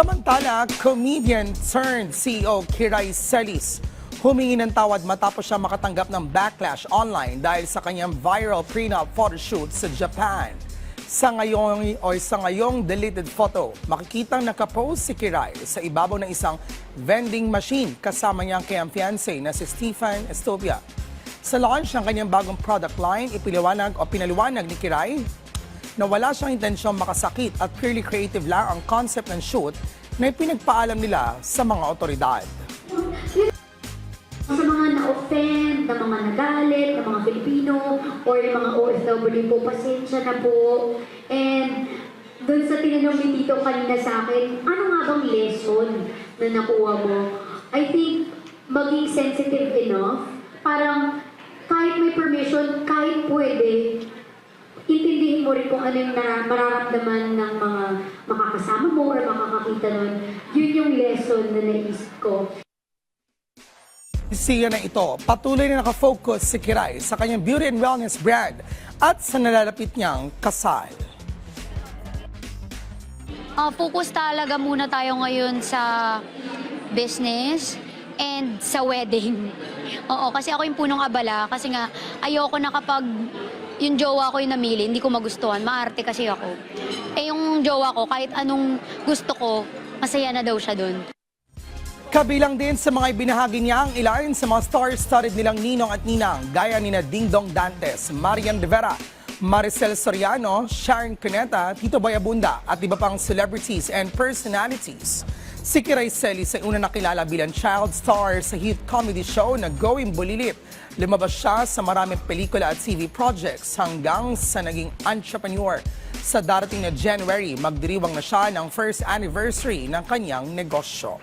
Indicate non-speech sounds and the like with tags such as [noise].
Samantala, comedian turned CEO Kiray Celis humingi ng tawad matapos siya makatanggap ng backlash online dahil sa kanyang viral prenup photoshoot sa Japan. Sa ngayong o sa ngayong deleted photo, makikitang nakapost si Kiray sa ibabaw ng isang vending machine kasama niyang kayang fiancé na si Stephen Estopia. Sa launch ng kanyang bagong product line, ipiliwanag o pinaliwanag ni Kiray na wala siyang intensyong makasakit at purely creative lang ang concept ng shoot na ipinagpaalam nila sa mga otoridad. Sa mga na-offend, na mga nagalit, na mga Filipino, or yung mga OFW po, pasensya na po. And doon sa tinanong ni Tito kanina sa akin, ano nga bang lesson na nakuha mo? I think maging sensitive enough, parang kahit may permission, kahit pwede, intindihin mo rin kung ano yung mararamdaman ng mga makakasama mo or makakakita nun. Yun yung lesson na naisip ko. Siya na ito, patuloy na nakafocus si Kiray sa kanyang beauty and wellness brand at sa nalalapit niyang kasal. Ah, focus talaga muna tayo ngayon sa business and sa wedding. [laughs] Oo, kasi ako yung punong abala kasi nga ayoko na kapag yung jowa ko yung namili, hindi ko magustuhan. Maarte kasi ako. Eh yung jowa ko, kahit anong gusto ko, masaya na daw siya doon. Kabilang din sa mga ibinahagi niya ang ilan sa mga star-studded nilang ninong at ninang gaya ni na Ding Dong Dantes, Marian Rivera, Maricel Soriano, Sharon Cuneta, Tito Bayabunda at iba pang celebrities and personalities. Si Kiray Celis ay una nakilala bilang child star sa hit comedy show na Going Bulilit. Lumabas siya sa maraming pelikula at TV projects hanggang sa naging entrepreneur. Sa darating na January, magdiriwang na siya ng first anniversary ng kanyang negosyo.